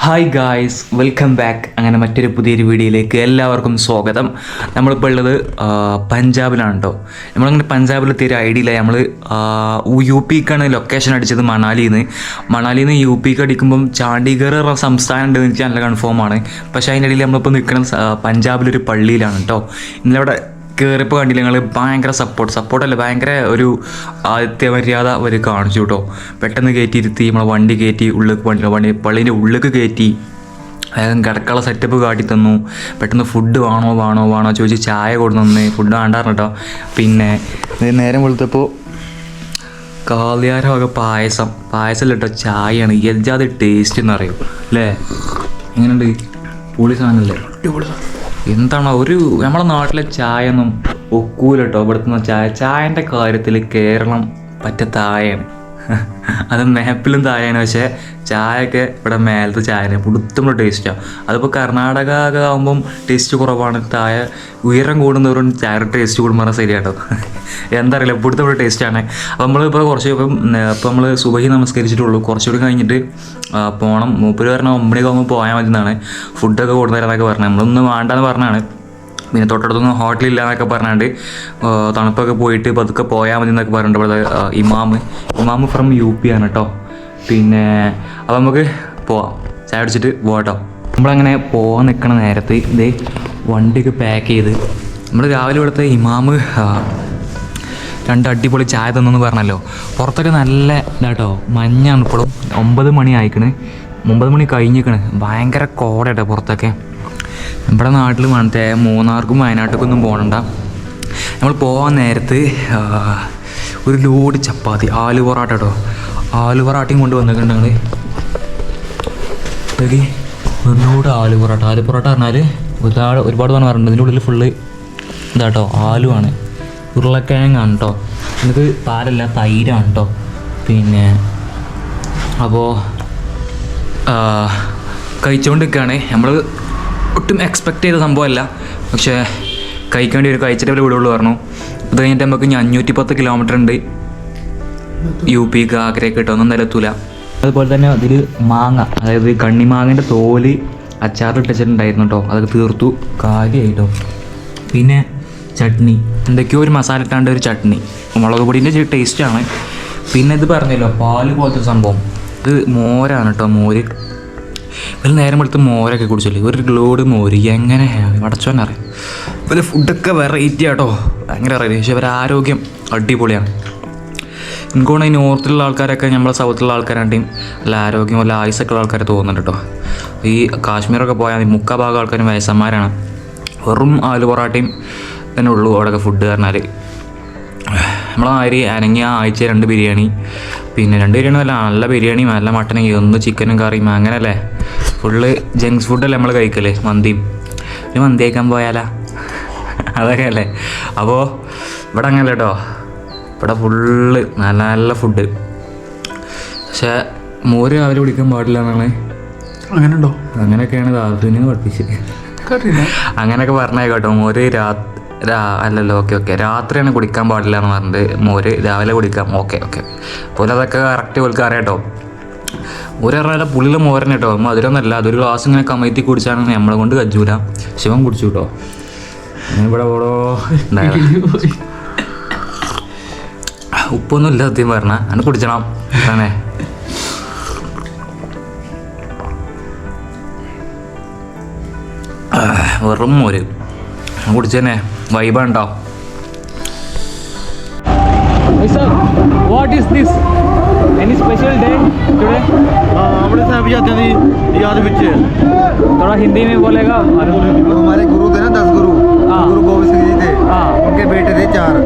Hi guys welcome back അങ്ങനെ മറ്റൊരു പുതിയൊരു വീഡിയോയിലേക്ക് എല്ലാവർക്കും സ്വാഗതം. നമ്മളിപ്പോൾ ഉള്ളത് പഞ്ചാബിലാണ് കേട്ടോ നമ്മളങ്ങനെ പഞ്ചാബിലെത്തിയ ഒരു ഇല്ല. നമ്മൾ യു പിക്കാണ് ലൊക്കേഷൻ അടിച്ചത് മണാലിയിൽ നിന്ന് മണാലിയിൽ നിന്ന് യു പിക്ക് അടിക്കുമ്പം ചാണ്ഡീഗർ സംസ്ഥാനം ഉണ്ടെന്ന് എനിക്ക് നല്ല കൺഫേം ആണ്. പക്ഷേ അതിന്റെ ഇടയിൽ നമ്മളിപ്പോൾ നിൽക്കുന്നത് സ- പഞ്ചാബിലൊരു പള്ളിയിലാണ് കേട്ടോ ഇന്നലെ അവിടെ കയറിയപ്പോൾ കണ്ടില്ല ഞങ്ങൾ ഭയങ്കര സപ്പോർട്ട് സപ്പോർട്ടല്ല ഭയങ്കര ഒരു ആദിത്യ മര്യാദ അവർ കാണിച്ചു കേട്ടോ പെട്ടെന്ന് കയറ്റി ഇരുത്തി നമ്മളെ വണ്ടി കയറ്റി ഉള്ളിലേക്ക് വണ്ടി വണ്ടി പള്ളീന്റെ ഉള്ളിലേക്ക് കയറ്റി വേഗം കിടക്കാനുള്ള സെറ്റപ്പ് കാട്ടി തന്നു. പെട്ടെന്ന് ഫുഡ് വേണോ വേണോ വേണോ ചോദിച്ച് ചായ കൊടുത്തു തന്നെ. ഫുഡ് വേണ്ടായിരുന്നു കേട്ടോ പിന്നെ നേരം വെളുത്തപ്പോൾ കാളിയാര വക പായസം പായസം ഇട്ടോ ചായയാണ്. എല്ലാതെ ടേസ്റ്റ് എന്നറിയും അല്ലേ എങ്ങനെയുണ്ട്? പുളി സാധനമല്ലേ എന്താണ് ഒരു നമ്മുടെ നാട്ടിലെ ചായ ഒന്നും ഒക്കൂലട്ടോ. ഇവിടുത്തെ ചായ ചായന്റെ കാര്യത്തിൽ കേരളം പറ്റ അത് മാപ്പിലും താഴെയാണ് പക്ഷേ ചായയൊക്കെ ഇവിടെ മേലത്തെ ചായനെ പുടുത്തുമ്പോൾ ടേസ്റ്റാണ് അതിപ്പോൾ കർണാടക ഒക്കെ ആകുമ്പം ടേസ്റ്റ് കുറവാണ്. താഴെ ഉയരം കൂടുന്നവരും ചായയുടെ ടേസ്റ്റ് കൂടുമ്പോൾ ശരിയാട്ടോ. എന്താ അറിയില്ല ഇവിടുത്തെ ഇവിടെ ടേസ്റ്റാണ് അപ്പോൾ നമ്മളിപ്പോൾ കുറച്ച് ഇപ്പം ഇപ്പം നമ്മൾ സുബഹി നമസ്കരിച്ചിട്ടുള്ളൂ. കുറച്ചുകൂടി കഴിഞ്ഞിട്ട് പോകണം മൂപ്പര് പറഞ്ഞാൽ ഒമ്പണിക്ക് ആകുമ്പോൾ പോയാൽ മതി എന്നാണ് ഫുഡൊക്കെ കൊണ്ടുതരാന്നൊക്കെ പറഞ്ഞത് നമ്മളൊന്നും വേണ്ടെന്ന് പറഞ്ഞാണ്. പിന്നെ തൊട്ടടുത്തൊന്നും ഹോട്ടലില്ല എന്നൊക്കെ പറഞ്ഞാണ്ട് തണുപ്പൊക്കെ പോയിട്ട് പതുക്കെ പോയാൽ മതി എന്നൊക്കെ പറഞ്ഞിട്ട് ഇമാമ്. ഇമാമ് ഫ്രം യു പി ആണ് കേട്ടോ പിന്നെ അപ്പോൾ നമുക്ക് പോവാം. ചായ അടിച്ചിട്ട് പോകട്ടോ നമ്മളങ്ങനെ പോകാൻ നിൽക്കണ നേരത്ത് ഇതേ വണ്ടിയൊക്കെ പാക്ക് ചെയ്ത് നമ്മൾ രാവിലെ ഇവിടുത്തെ ഇമാമ് രണ്ട് അടിപൊളി ചായ തന്നെന്ന് പറഞ്ഞല്ലോ. പുറത്തൊക്കെ നല്ല ഇതാട്ടോ മഞ്ഞാണ് ഇപ്പോഴും ഒമ്പത് മണി ആയിക്കണ് ഒമ്പത് മണി കഴിഞ്ഞിക്കണ്. ഭയങ്കര കോടയാട്ടോ പുറത്തൊക്കെ. നമ്മുടെ നാട്ടിൽ മറ്റേ മൂന്നാർക്കും വയനാട്ടിലേക്കും ഒന്നും പോകണ്ട. നമ്മൾ പോകാൻ നേരത്ത് ഒരു ലോഡ് ചപ്പാത്തി ആലു പൊറാട്ട കേട്ടോ ആലു പൊറാട്ടയും കൊണ്ട് വന്നിട്ടുണ്ടെങ്കിൽ ഒന്നുകൂട് ആലു പൊറാട്ട. ആലു പൊറാട്ട പറഞ്ഞാൽ ഒരുപാട് ഒരുപാട് തവണ പറഞ്ഞിട്ടുണ്ട്. ഇതിന്റെ ഉള്ളിൽ ഫുള്ള് ഇതാട്ടോ ആലുവാണ് ഉരുളക്കിഴങ്ങാണ് കേട്ടോ എന്നിട്ട് പാലല്ല തൈരാണ് കേട്ടോ പിന്നെ അപ്പോൾ കഴിച്ചുകൊണ്ടിരിക്കുകയാണ് നമ്മൾ ഒട്ടും എക്സ്പെക്റ്റ് ചെയ്ത സംഭവമല്ല. പക്ഷേ കഴിക്കേണ്ടി ഒരു കഴിച്ചിട്ടേ വിടുള്ളൂ പറഞ്ഞു. അത് കഴിഞ്ഞിട്ട് നമുക്ക് ഇനി അഞ്ഞൂറ്റി പത്ത് കിലോമീറ്റർ ഉണ്ട് യു പി ആഗ്രയൊക്കെ കിട്ടുമെന്നും നിലത്തൂല. അതുപോലെ തന്നെ അതിൽ മാങ്ങ അതായത് കണ്ണിമാങ്ങന്റെ തോൽ അച്ചാറിട്ടിട്ടുണ്ടായിരുന്നു കേട്ടോ അതൊക്കെ തീർത്തു. കാര്യമായിട്ടോ പിന്നെ ചട്നി. എന്തൊക്കെയോ ഒരു മസാല ഇട്ടാണ്ട് ഒരു ചട്നി. മുളക് പൊടിന്റെ ടേസ്റ്റാണ് പിന്നെ ഇത് പറഞ്ഞല്ലോ പാൽ പോലത്തെ സംഭവം. ഇത് മോരാണ് കേട്ടോ മോര്. ഇവർ നേരം എടുത്ത് മോരൊക്കെ കുടിച്ചില്ലേ? ഒരു ഗ്ലോഡ് മോര്. എങ്ങനെ അടച്ചോന്നറിയാം ഇവർ ഫുഡൊക്കെ വെറൈറ്റി ആട്ടോ. ഭയങ്കര അറിയില്ല പക്ഷേ അവരുടെ ആരോഗ്യം അടിപൊളിയാണ്. എനിക്കോണ ഈ നോർത്തിലുള്ള ആൾക്കാരൊക്കെ നമ്മളെ സൗത്തിലുള്ള ആൾക്കാരാണ്ടെയും നല്ല ആരോഗ്യം നല്ല ആയുസൊക്കെ ഉള്ള ആൾക്കാർ തോന്നുന്നുണ്ട് കേട്ടോ ഈ കാശ്മീരൊക്കെ പോയാൽ മുക്കാ ഭാഗം ആൾക്കാരും വയസ്സന്മാരാണ്. വെറും ആലു പൊറാട്ടയും തന്നെ ഉള്ളൂ അവിടെയൊക്കെ ഫുഡ് പറഞ്ഞാൽ നമ്മളെ മാതിരി അനങ്ങിയ ആഴ്ച രണ്ട് ബിരിയാണി പിന്നെ രണ്ട് ബിരിയാണി നല്ല നല്ല ബിരിയാണി നല്ല മട്ടനും ഒന്ന് ചിക്കനും കറിയും അങ്ങനല്ലേ? ഫുള്ള് ജങ്ക്സ് ഫുഡല്ലേ നമ്മൾ കഴിക്കൽ? മന്തി. ഒരു മന്തി കഴിക്കാൻ പോയാലാ? അതൊക്കെ അല്ലേ? അപ്പോൾ ഇവിടെ അങ്ങനല്ല കേട്ടോ ഇവിടെ ഫുള്ള് നല്ല നല്ല ഫുഡ്. പക്ഷേ മോര് രാവിലെ കുടിക്കാൻ പാടില്ല എന്നാണ്. അങ്ങനെ ഉണ്ടോ അങ്ങനെയൊക്കെയാണ് ദാദുവിനെ പഠിപ്പിച്ചത് അങ്ങനെയൊക്കെ പറഞ്ഞേ കേട്ടോ മോര് രാ അല്ലല്ലോ ഓക്കെ ഓക്കെ. രാത്രിയാണ് കുടിക്കാൻ പാടില്ല എന്ന് പറഞ്ഞിട്ട് മോര് രാവിലെ കുടിക്കാം. ഓക്കെ ഓക്കെ അപ്പോൾ അതൊക്കെ കറക്റ്റ് പോലെ അറിയാം കേട്ടോ ഒരു പറഞ്ഞാൽ മോരൻ കേട്ടോ മധുരമൊന്നുമല്ല അതൊരു ഗ്ലാസ് ഇങ്ങനെ കമഴ്ത്തി കുടിച്ചാണെങ്കിൽ നമ്മളെ കൊണ്ട് കജൂല ശിവൻ കുടിച്ചു കേട്ടോ ഇവിടെ ഓടോ ഉപ്പൊന്നും ഇല്ല സത്യം പറഞ്ഞ. അങ്ങനെ കുടിച്ചണം. തന്നെ വെറും മോര്. കുടിച്ചതന്നെ വൈബാണ്ടോ what is this any special day today Amrit साहब जाते थे याद बच्चे थोड़ा हिंदी में बोलेगा। और हमारे गुरु थे ना दस गुरु। आ, हाँ। गुरु। गोविंद सिंह जी थे। आ, उनके बेटे थे चार।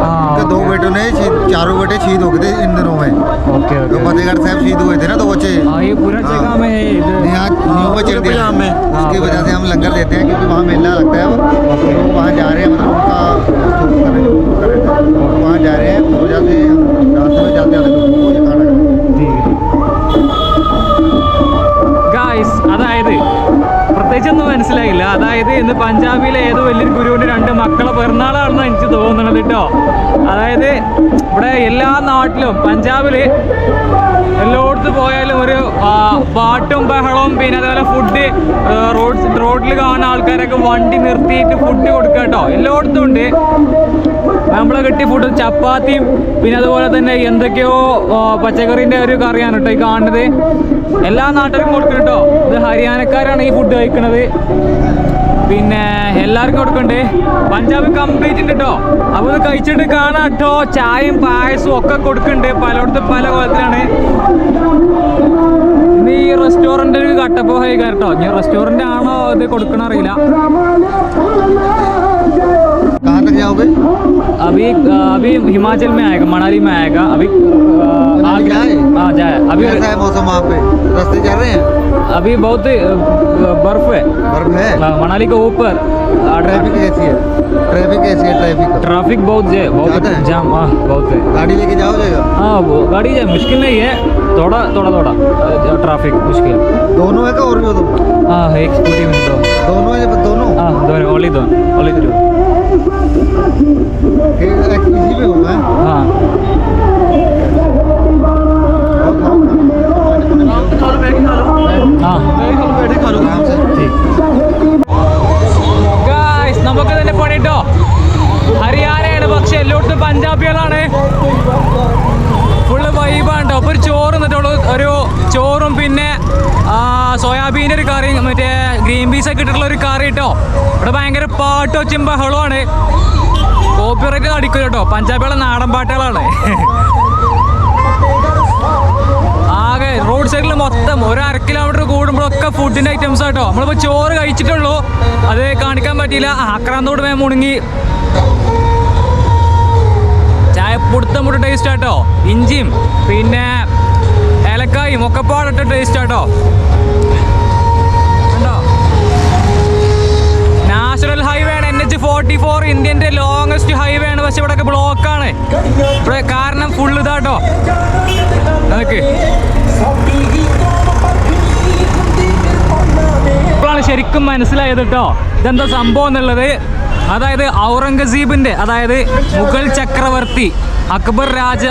हाँ। दो बेटे ने चारों बेटे शहीद हो गए थे इन दिनों में। Okay okay. फतेहगढ़ साहब शहीद हुए थे ना दो बच्चे। हाँ, ये पूरा जगह में। है उसकी वजह से हम लंगर देते हैं क्योंकि वहाँ मेला लगता है। वहाँ जा रहे हैं मतलब उनका वहाँ जा रहे हैं रास्ते में जाते हैं പ്രത്യേകിച്ചൊന്നും മനസ്സിലായില്ല. അതായത് ഇന്ന് പഞ്ചാബിലെ ഏതോ വലിയൊരു ഗുരുവിന്റെ രണ്ട് മക്കളെ പിറന്നാളാണെന്ന് എനിക്ക് തോന്നണത് കേട്ടോ അതായത് ഇവിടെ എല്ലാ നാട്ടിലും പഞ്ചാബിൽ പാട്ടും ബഹളവും പിന്നെ അതേപോലെ ഫുഡ് റോഡ് റോഡിൽ കാണുന്ന ആൾക്കാരൊക്കെ വണ്ടി നിർത്തിയിട്ട് ഫുഡ് കൊടുക്കുക കേട്ടോ. എല്ലായിടത്തും ഉണ്ട്. നമ്മളെ കിട്ടിയ ഫുഡ് ചപ്പാത്തിയും പിന്നെ അതുപോലെ തന്നെ എന്തൊക്കെയോ ആ, പച്ചക്കറിന്റെ ഒരു കറിയാണ് കേട്ടോ ഈ കാണുന്നത്. എല്ലാ നാട്ടിലും കൊടുക്കും കേട്ടോ. ഇത് ഹരിയാനക്കാരാണ് ഈ ഫുഡ് കഴിക്കുന്നത് പിന്നെ എല്ലാവർക്കും കൊടുക്കണ്ടേ പഞ്ചാബ് കംപ്ലീറ്റ് ഉണ്ട് കേട്ടോ. അപ്പൊ ഇത് കഴിച്ചിട്ട് കാണാം കേട്ടോ. ചായയും പായസവും ഒക്കെ കൊടുക്കണ്ട് പലയിടത്തും പല കോലത്തിലാണ്. കട്ടപ്പോ കഴിക്കാൻ കേട്ടോ ഇനി റെസ്റ്റോറന്റ് ആണോ ഇത് കൊടുക്കണ അറിയില്ല कहाँ तक जाओगे अभी अभी हिमाचल में आएगा मनाली में आएगा अभी आ, मनाली आगे- जाए? हाँ जाए अभी कैसा है मौसम वहाँ पे रास्ते चल रहे हैं अभी बहुत बर्फ़ है। बर्फ़ है? हाँ, मनाली के ऊपर। ट्रैफ़िक कैसी है। ट्रैफ़िक कैसी है ट्रैफ़िक ट्रैफ़िक बहुत है बहुत है? जाम हाँ बहुत है। गाड़ी लेके जाओ जाएगा? हाँ वो गाड़ी है मुश्किल नहीं है। थोड़ा थोड़ा थोड़ा ट्रैफ़िक मुश्किल। दोनों है क्या और भी हो तुम? हाँ एक स्कूटी में दो। दोनों है दोनों? हाँ दोनों ओनली दो ओनली थ्रू कि एक इसी पे होगा। है। നമുക്ക് തന്നെ പണിട്ടോ? ഹരിയാനയാണ് പക്ഷെ ഒരു ഒരു പിന്നെ ഒരു കറി മറ്റേ ഗ്രീൻ പീസ് ഒക്കെ ഇട്ടിട്ടുള്ള ഒരു കറി കേട്ടോ ഇവിടെ ഭയങ്കര പാട്ട് വെച്ചും ബഹളമാണ് കോപ്പിറൈറ്റ് അടിക്കും കേട്ടോ പഞ്ചാബികളെ നാടൻ പാട്ടുകളാണ്. ആകെ റോഡ് സൈഡിൽ മൊത്തം ഒരു അര കിലോമീറ്റർ കൂടുമ്പോഴൊക്കെ ഫുഡിന്റെ ഐറ്റംസ് ആട്ടോ നമ്മളിപ്പോ ചോറ് കഴിച്ചിട്ടുള്ളൂ. അത് കാണിക്കാൻ പറ്റിയില്ല. ആക്രാന്തോട് വേ മുണുങ്ങി. ചായ പുടുത്തം മുട്ട ടേസ്റ്റ് ആട്ടോ ഇഞ്ചിയും പിന്നെ ഏലക്കായും ഒക്കെ പാടിട്ട് ടേസ്റ്റ് ആട്ടോ ആണ് എൻ ഫോർട്ടി ഫോർ ഇന്ത്യന്റെ ലോങ്സ്റ്റ് ഹൈവേ ആണ് പക്ഷെ ഇവിടെ ബ്ലോക്കാണ്. ഇവിടെ കാരണം ഫുള്ള് ഇതാട്ടോ. ഇപ്പോഴാണ് ശരിക്കും മനസ്സിലായത് കേട്ടോ. ഇതെന്താ സംഭവം എന്നുള്ളത്? അതായത് ഔറംഗസീബിന്റെ അതായത് മുഗൾ ചക്രവർത്തി അക്ബർ രാജ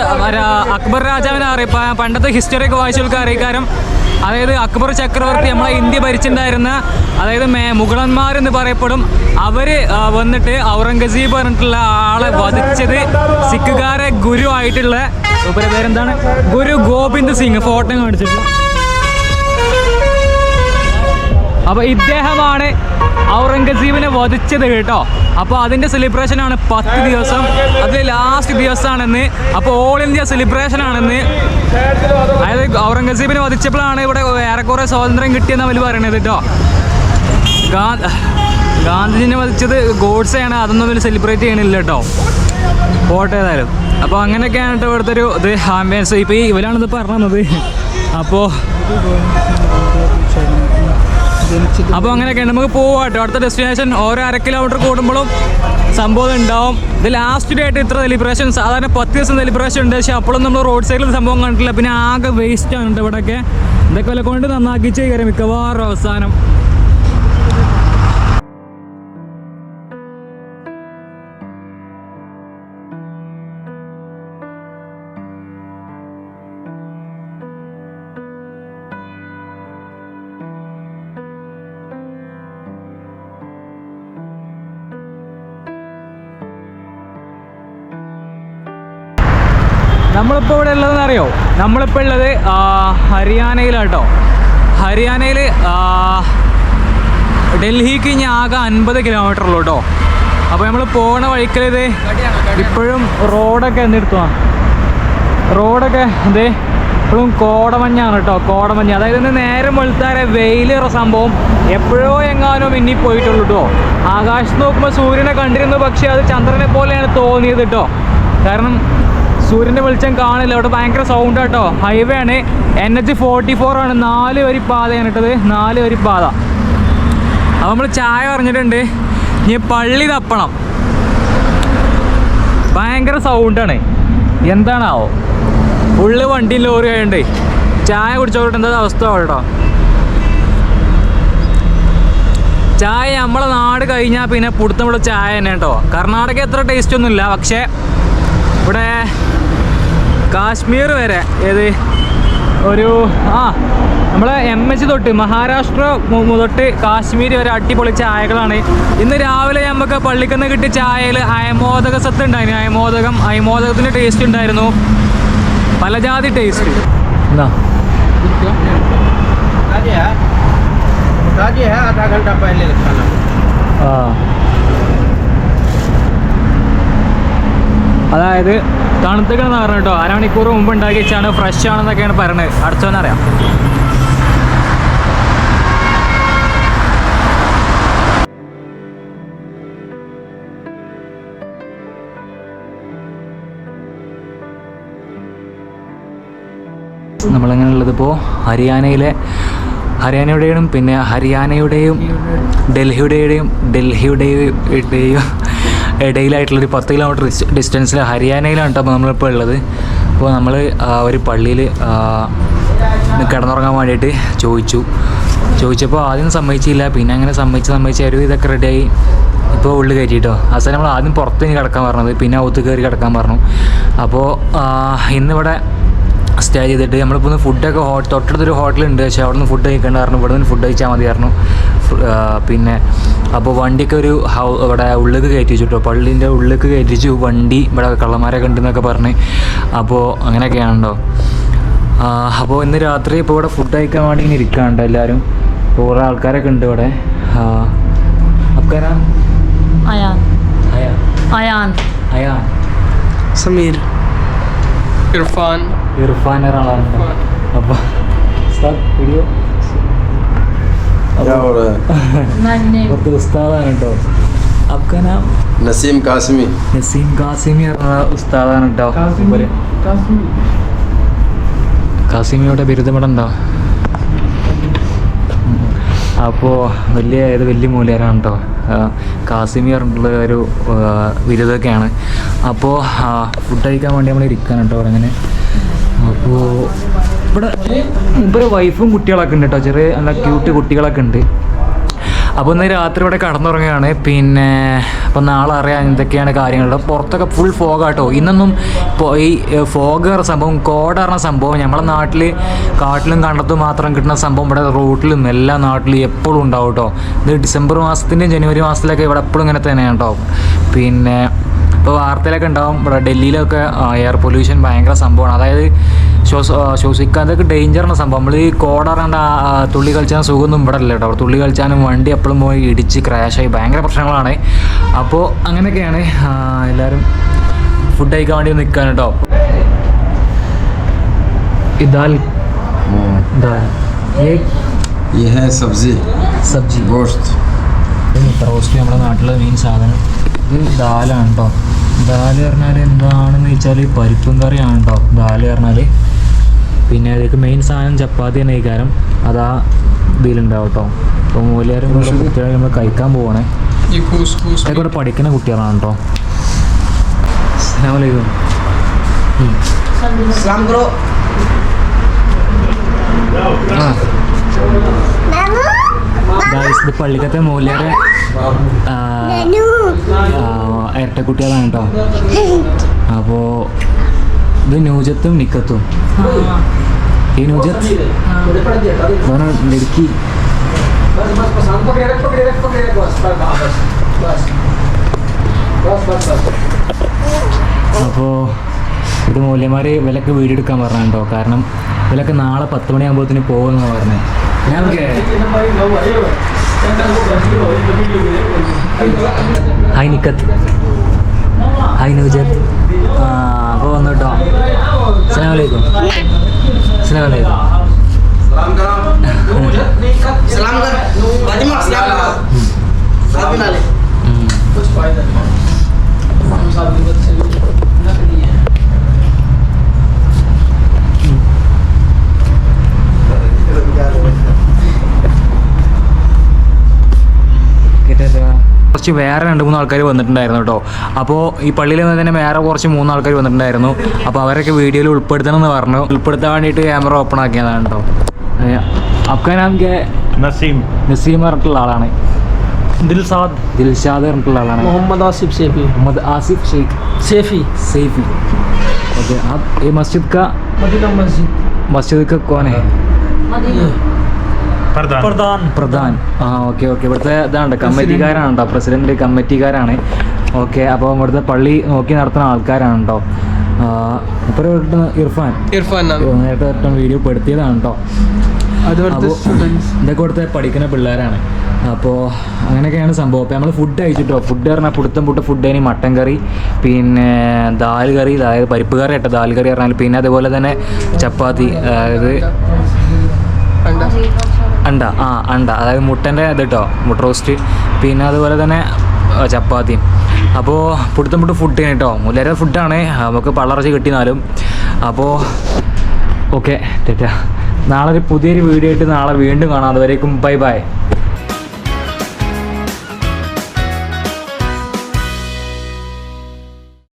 അക്ബർ രാജാവിനെ അറിയ പണ്ടത്തെ ഹിസ്റ്ററി ഒക്കെ വായിച്ചവർക്ക് അറിയിക്കാരം അതായത് അക്ബർ ചക്രവർത്തി നമ്മളെ ഇന്ത്യ ഭരിച്ചിട്ടുണ്ടായിരുന്ന അതായത് മേ മുഗളന്മാരെന്ന് പറയപ്പെടും അവർ വന്നിട്ട് ഔറംഗസീബ് പറഞ്ഞിട്ടുള്ള ആളെ വധിച്ചത് സിഖുകാരെ ഗുരു ആയിട്ടുള്ള പേരെന്താണ്? ഗുരു ഗോവിന്ദ് സിംഗ് ഫോട്ടോ കാണിച്ചിട്ട് അപ്പൊ ഇദ്ദേഹമാണ് ഔറംഗസീബിനെ വധിച്ചത് കേട്ടോ. അപ്പോൾ അതിന്റെ സെലിബ്രേഷൻ ആണ് പത്ത് ദിവസം. അതിൽ ലാസ്റ്റ് ദിവസമാണെന്ന്. അപ്പോൾ ഓൾ ഇന്ത്യ സെലിബ്രേഷൻ ആണെന്ന്. അതായത് ഔറംഗസീബിനെ വധിച്ചപ്പോഴാണ് ഇവിടെ ഏറെക്കുറെ സ്വാതന്ത്ര്യം കിട്ടിയെന്ന് അവർ പറയണത് കേട്ടോ. ഗാന്ധിജിനെ വധിച്ചത് ഗോഡ്സെയാണ്. അതൊന്നും അവർ സെലിബ്രേറ്റ് ചെയ്യണില്ല കേട്ടോ. പോട്ടെ ഏതായാലും. അപ്പോൾ അങ്ങനെയൊക്കെയാണ് കേട്ടോ ഇവിടുത്തെ ഒരു ഇത് ആംബിയൻസ് ഇപ്പോൾ ഈ ഇവരാണിത് പറഞ്ഞത്. അപ്പോൾ അപ്പോൾ അങ്ങനെയൊക്കെ നമുക്ക് പോവാം കേട്ടോ. അടുത്ത ഡെസ്റ്റിനേഷൻ ഓരോ അര കിലോമീറ്റർ കൂടുമ്പോഴും സംഭവം ഉണ്ടാവും. ഇത് ലാസ്റ്റ് ഡേ ആയിട്ട് ഇത്ര സെലിബ്രേഷൻ സാധാരണ പത്ത് ദിവസം സെലിബ്രേഷൻ ഉണ്ട്. പക്ഷേ അപ്പോഴും നമ്മൾ റോഡ് സൈഡിൽ സംഭവം കണ്ടിട്ടില്ല. പിന്നെ ആകെ വേസ്റ്റ് ആണ് ഇവിടെയൊക്കെ ഇതൊക്കെ കൊണ്ട് നന്നാക്കിച്ച് കയറി മിക്കവാറും അവസാനം. നമ്മളിപ്പോൾ ഇവിടെ ഉള്ളതെന്ന് അറിയോ? നമ്മളിപ്പോൾ ഉള്ളത് ഹരിയാനയിലാട്ടോ. ഹരിയാനയിൽ ഡൽഹിക്ക് ഇനി ആകെ അൻപത് കിലോമീറ്റർ ഉള്ളൂ കേട്ടോ അപ്പോൾ നമ്മൾ പോണ വഴിക്കൽ ഇത് ഇപ്പോഴും റോഡൊക്കെ എന്തെടുത്തുവാ റോഡൊക്കെ അതെ ഇപ്പോഴും കോടമഞ്ഞാണ് കേട്ടോ കോടമഞ്ഞ്. അതായത് ഇന്ന് നേരം വെളുത്താരെ വെയിലേറെ സംഭവം എപ്പോഴോ എങ്ങാനും മിന്നി പോയിട്ടുള്ളൂ കേട്ടോ ആകാശത്ത് നോക്കുമ്പോൾ സൂര്യനെ കണ്ടിരുന്നു പക്ഷേ അത് ചന്ദ്രനെ പോലെയാണ് തോന്നിയത് കേട്ടോ കാരണം സൂര്യന്റെ വെളിച്ചം കാണില്ല. അവിടെ ഭയങ്കര സൗണ്ട് കേട്ടോ ഹൈവേ ആണ്. എൻ എച്ച് ഫോർട്ടി ഫോർ ആണ്. നാല് വരി പാതയാണ് ഇട്ടത് നാല് വരി പാത. അപ്പോൾ നമ്മൾ ചായ പറഞ്ഞിട്ടുണ്ട്. ഇനി പള്ളി തപ്പണം. ഭയങ്കര സൗണ്ടാണ് എന്താണാവോ? ഫുള്ള് വണ്ടിയും ലോറി ആയതുകൊണ്ട് ചായ കുടിച്ചോട്ട്. എന്താ അവസ്ഥ കേട്ടോ ചായ നമ്മളെ നാട് കഴിഞ്ഞാൽ പിന്നെ പുടുത്തം ഇവിടെ ചായ തന്നെ കേട്ടോ. കർണാടക എത്ര ടേസ്റ്റ് ഒന്നുമില്ല. പക്ഷേ ഇവിടെ കാശ്മീർ വരെ. ഏത്? ഒരു ആ നമ്മളെ എം എച്ച് തൊട്ട് മഹാരാഷ്ട്ര തൊട്ട് കാശ്മീർ വരെ അടിപൊളി ചായകളാണ്. ഇന്ന് രാവിലെ നമുക്ക് പള്ളിക്കുന്ന് കിട്ടിയ ചായയിൽ അയമോദക സത്ത് ഉണ്ടായിരുന്നു. അയമോദകം അയമോദകത്തിന്റെ ടേസ്റ്റ് ഉണ്ടായിരുന്നു. പലജാതി ടേസ്റ്റ് എന്താ? അതായത് തണുത്തുകണെന്ന് പറഞ്ഞു കേട്ടോ. അരമണിക്കൂർ മുമ്പ് ഉണ്ടാക്കി വെച്ചാണ് ഫ്രഷ് ആണെന്നൊക്കെയാണ് പറയുന്നത് അടച്ചോന്നറിയാം നമ്മളങ്ങനെ ഉള്ളത് ഇപ്പോൾ ഹരിയാനയിലെ ഹരിയാനയുടെയും പിന്നെ ഹരിയാനയുടെയും ഡൽഹിയുടെയും ഡൽഹിയുടെയും ഇടയിലായിട്ടുള്ളൊരു പത്ത് കിലോമീറ്റർ ഡിസ്റ്റൻസിൽ ഹരിയാനയിലാണ് കേട്ടോ നമ്മളിപ്പോൾ ഉള്ളത്. അപ്പോൾ നമ്മൾ ഒരു പള്ളിയിൽ കിടന്നുറങ്ങാൻ വേണ്ടിയിട്ട് ചോദിച്ചു. ചോദിച്ചപ്പോൾ ആദ്യം സമ്മതിച്ചില്ല. പിന്നെ അങ്ങനെ സമ്മതിച്ച് സമ്മതിച്ച് ഒരു ഇതൊക്കെ റെഡിയായി ഇപ്പോൾ ഉള്ളിൽ കയറ്റിട്ടോ. അവസാനം നമ്മൾ ആദ്യം പുറത്ത് കിടക്കാൻ പറഞ്ഞത്. പിന്നെ ഔത്ത് കയറി കിടക്കാൻ പറഞ്ഞു. അപ്പോൾ ഇന്നിവിടെ സ്റ്റേ ചെയ്തിട്ട് നമ്മളിപ്പോൾ ഒന്ന് ഫുഡൊക്കെ ഹോ തൊട്ടടുത്തൊരു ഹോട്ടലുണ്ട് പക്ഷേ അവിടെ നിന്ന് ഫുഡ് കഴിക്കേണ്ട കാരണം ഇവിടെ നിന്ന് ഫുഡ് കഴിച്ചാൽ മതിയായിരുന്നു പിന്നെ അപ്പോൾ വണ്ടിയൊക്കെ ഒരു ഹൗ ഇവിടെ ഉള്ളിലേക്ക് കയറ്റി വെച്ചു കേട്ടോ പള്ളീന്റെ ഉള്ളിലേക്ക് കയറ്റിച്ചു വണ്ടി ഇവിടെ കള്ളന്മാരൊക്കെ ഉണ്ടെന്നൊക്കെ പറഞ്ഞ്. അപ്പോൾ അങ്ങനെയൊക്കെയാണല്ലോ അപ്പോൾ ഇന്ന് രാത്രി ഇപ്പോൾ ഇവിടെ ഫുഡ് കഴിക്കാൻ വേണ്ടി ഇങ്ങനെ ഇരിക്കാണ്ട് എല്ലാവരും ഇപ്പോൾ കുറേ ആൾക്കാരൊക്കെ ഉണ്ട് ഇവിടെ. അയാൻ. അയാൻ. അയാൻ. Ayan. ഇർഫാൻ. ഇർഫാൻ ഒരാളാണ്. അപ്പൊ വീഡിയോ ഉസ്താദാണ് കേട്ടോ. നസീം നസീം കാസിമിയുടെ ബിരുദം ഇവിടെ അപ്പോൾ വലിയ ഏത് വലിയ മൂല്യരാണ് കേട്ടോ കാസിമി പറഞ്ഞിട്ടുള്ള ഒരു ബിരുദമൊക്കെയാണ്. അപ്പോൾ ഫുഡ് കഴിക്കാൻ വേണ്ടി നമ്മൾ ഇരിക്കാൻ കേട്ടോ അങ്ങനെ. അപ്പോൾ ഇവിടെ മുമ്പ് വൈഫും കുട്ടികളൊക്കെ ഉണ്ട് കേട്ടോ ചെറിയ നല്ല ക്യൂട്ട് കുട്ടികളൊക്കെ ഉണ്ട്. അപ്പോൾ ഇന്ന് രാത്രി ഇവിടെ കടന്നുറങ്ങുകയാണ്. പിന്നെ അപ്പോൾ നാളെ അറിയാൻ എന്തൊക്കെയാണ് കാര്യങ്ങൾ പുറത്തൊക്കെ ഫുൾ ഫോഗാട്ടോ ഇന്നൊന്നും ഇപ്പോൾ ഈ ഫോഗ് പറഞ്ഞ സംഭവം കോട സംഭവം നമ്മളെ നാട്ടിൽ കാട്ടിലും കണ്ടത്തും മാത്രം കിട്ടുന്ന സംഭവം ഇവിടെ റോട്ടിലും എല്ലാ നാട്ടിലും എപ്പോഴും ഉണ്ടാവും കേട്ടോ ഇത് ഡിസംബർ മാസത്തിന്റെയും ജനുവരി മാസത്തിലൊക്കെ ഇവിടെ എപ്പോഴും ഇങ്ങനെ തന്നെയാണ് കേട്ടോ പിന്നെ ഇപ്പോൾ വാർത്തയിലൊക്കെ ഉണ്ടാവും ഇവിടെ ഡൽഹിയിലൊക്കെ എയർ പൊല്യൂഷൻ ഭയങ്കര സംഭവമാണ്. അതായത് ശ്വസ ആ, ശ്വസിക്കാതൊക്കെ ഡേഞ്ചറാണ് സംഭവം നമ്മൾ ഈ കോട പറഞ്ഞ തുള്ളി കളിച്ചാൽ സുഖമൊന്നും ഇവിടെ ഇല്ല കേട്ടോ തുള്ളി കളിച്ചാലും വണ്ടി എപ്പോഴും പോയി ഇടിച്ച് ക്രാഷായി ഭയങ്കര പ്രശ്നങ്ങളാണ് അപ്പോൾ അങ്ങനെയൊക്കെയാണ് ആ, എല്ലാവരും ഫുഡ് കഴിക്കാൻ വേണ്ടി നിൽക്കാൻ കേട്ടോ ഇതാൽ ദാൽ ഏ ये है सब्जी സബ്ജി गोश्त റോസ്റ്റ് നമ്മുടെ നാട്ടിലെ മെയിൻ സാധനം ഇത് ദാലാണ് കേട്ടോ ദാൽ പറഞ്ഞാൽ എന്താണെന്ന് വെച്ചാൽ പരിപ്പും കറിയാണ് കേട്ടോ ദാൽ പറഞ്ഞാൽ പിന്നെ അതിലേക്ക് മെയിൻ സാധനം ചപ്പാത്തി തന്നെ കഴിക്കാരം അതാ ഇതിലുണ്ടാവും കേട്ടോ അപ്പോൾ മൂല്യാരും കുട്ടികളെ നമ്മൾ കഴിക്കാൻ പോവാണേ. ഇവിടെ പഠിക്കുന്ന കുട്ടികളാണ് കേട്ടോ ആ. ഇത് പള്ളിക്കത്തെ മൂല്യരെ ഇരട്ടക്കുട്ടികളാണ് കേട്ടോ അപ്പോൾ ഇത് നൂജത്തും നിക്കത്തും. ഈ നൂജത്ത്? ഇടുക്കി. ലടുക്കി അപ്പോൾ ഇത് മൂല്യമാര് വിലക്ക് വീടെടുക്കാൻ പറഞ്ഞു കേട്ടോ കാരണം വിലക്ക് നാളെ പത്ത് മണിയാകുമ്പോഴത്തേന് പോകുമെന്നാണ് പറഞ്ഞത്. ഞാൻ ഹായ് നിക്കത്ത്. ഹായ് നൗജത്ത് ആ അപ്പോൾ വന്നു കേട്ടോ. അസ്സാം വലൈക്കും അസ്സാം വലൈക്കും Salam കുറച്ച് വേറെ രണ്ട് മൂന്ന് ആൾക്കാർ വന്നിട്ടുണ്ടായിരുന്നു കേട്ടോ. അപ്പോൾ ഈ പള്ളിയിൽ നിന്ന് തന്നെ വേറെ കുറച്ച് മൂന്ന് ആൾക്കാർ വന്നിട്ടുണ്ടായിരുന്നു. അപ്പോൾ അവരൊക്കെ വീഡിയോയിൽ ഉൾപ്പെടുത്തണം എന്ന് പറഞ്ഞു. ഉൾപ്പെടുത്താൻ വേണ്ടിയിട്ട് ക്യാമറ ഓപ്പൺ ആക്കിയതാണ് കേട്ടോ. അഫ്ഗാനാമിക്ക് നസീം. നസീം പറഞ്ഞിട്ടുള്ള ആളാണ്. ദിൽസാദ് ദിൽഷാദ് പറഞ്ഞിട്ടുള്ള ആളാണ്. മുഹമ്മദ് ആസിഫ് ഷേഫി മുഹമ്മദ് ആസിഫ് ഷെയ്ഖ്. സേഫി. സേഫി. ഓക്കെ ഈ മസ്ജിദ് കാ മസ്ജിദ്. കാ കോനെ? പ്രധാൻ. ആ ഓക്കെ ഓക്കെ. ഇവിടുത്തെ ഇതാണ് കമ്മിറ്റിക്കാരാണ് കേട്ടോ പ്രസിഡന്റ് കമ്മിറ്റിക്കാരാണ്. ഓക്കെ അപ്പോൾ ഇവിടുത്തെ പള്ളി നോക്കി നടത്തുന്ന ആൾക്കാരാണ് കേട്ടോ ഇർഫാൻ. ഇർഫാൻ നേരത്തെ വീഡിയോ പെടുത്തിയതാണ് കേട്ടോ ഇതൊക്കെ ഇവിടുത്തെ പഠിക്കുന്ന പിള്ളേരാണ്. അപ്പോൾ അങ്ങനെയൊക്കെയാണ് സംഭവം. അപ്പോൾ നമ്മൾ ഫുഡ് കഴിച്ചിട്ടോ? ഫുഡ് പറഞ്ഞാൽ പുടുത്തം പുട്ട് ഫുഡ് അതിന് മട്ടൻ കറി പിന്നെ ദാൽ കറി അതായത് പരിപ്പ് കറി കേട്ടോ ദാൽ കറി പറഞ്ഞാൽ പിന്നെ അതുപോലെ തന്നെ ചപ്പാത്തി അതായത് അണ്ട ആ അണ്ട. അതായത് മുട്ടന്റെ ഇത് കേട്ടോ മുട്ട റോസ്റ്റ് പിന്നെ അതുപോലെ തന്നെ ചപ്പാത്തിയും. അപ്പോൾ പുടുത്തം പുട്ട് ഫുഡ് കേട്ടോ മുല്ലര ഫുഡാണ് നമുക്ക് പള്ളറച്ച് കിട്ടിയാലും അപ്പോൾ ഓക്കെ തെറ്റാ. നാളെ ഒരു പുതിയൊരു വീഡിയോ ആയിട്ട് നാളെ വീണ്ടും കാണാം. അതുവരേക്കും ബൈ ബൈ